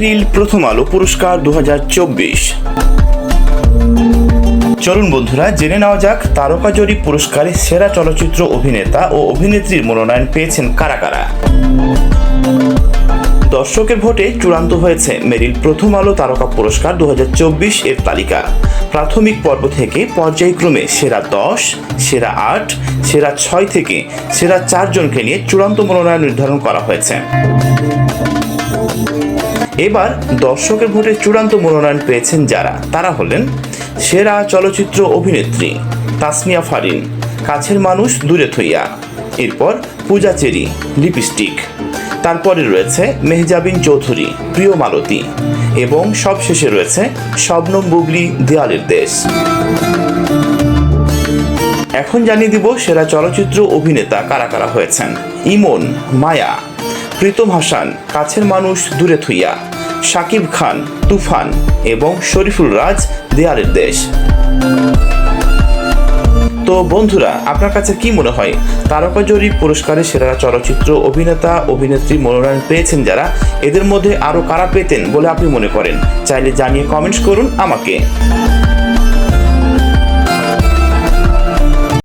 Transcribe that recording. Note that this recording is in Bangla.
মেরিল প্রথম আলো পুরস্কার দু চলুন বন্ধুরা, জেনে নেওয়া যাক তারকা জরিপ পুরস্কারে সেরা চলচ্চিত্র অভিনেতা ও অভিনেত্রীর মনোনয়ন পেয়েছেন কারা কারা। দর্শকের ভোটে চূড়ান্ত হয়েছে মেরিল প্রথম আলো তারকা পুরস্কার দু হাজার চব্বিশ এর তালিকা। প্রাথমিক পর্ব থেকে পর্যায়ক্রমে সেরা দশ, সেরা আট, সেরা ছয় থেকে সেরা চারজনকে নিয়ে চূড়ান্ত মনোনয়ন নির্ধারণ করা হয়েছে। এবার দর্শকের ভোটে চূড়ান্ত মনোনয়ন পেয়েছেন যারা। তারা হলেন সেরা চলচ্চিত্র অভিনেত্রী তাসমিয়া ফারিন, কাছের মানুষ দূরে থইয়া। এরপর পূজা চেরি, লিপস্টিক। তারপরে রয়েছে মেহজাবিন চৌধুরী, প্রিয় মালতী। এবং সবশেষে রয়েছে শবনম বুবলি, দেয়ালের দেশ। এখন জানিয়ে দিব সেরা চলচ্চিত্র অভিনেতা কারা কারা হয়েছেন। ইমন, মায়া। প্রীতম হাসান, কাছের মানুষ দূরে থুইয়া শাকিব খান, তুফান এবং শরীফুল রাজ দেয়ালের দেশ। তো বন্ধুরা, আপনার কাছে কি মনে হয়? তারকা জরিপ পুরস্কারে সেরা চলচ্চিত্র অভিনেতা, অভিনেত্রী মনোনয়ন পেয়েছেন যারা? এদের মধ্যে আরও কারা পেতেন বলে আপনি মনে করেন? চাইলে জানিয়ে কমেন্টস করুন আমাকে।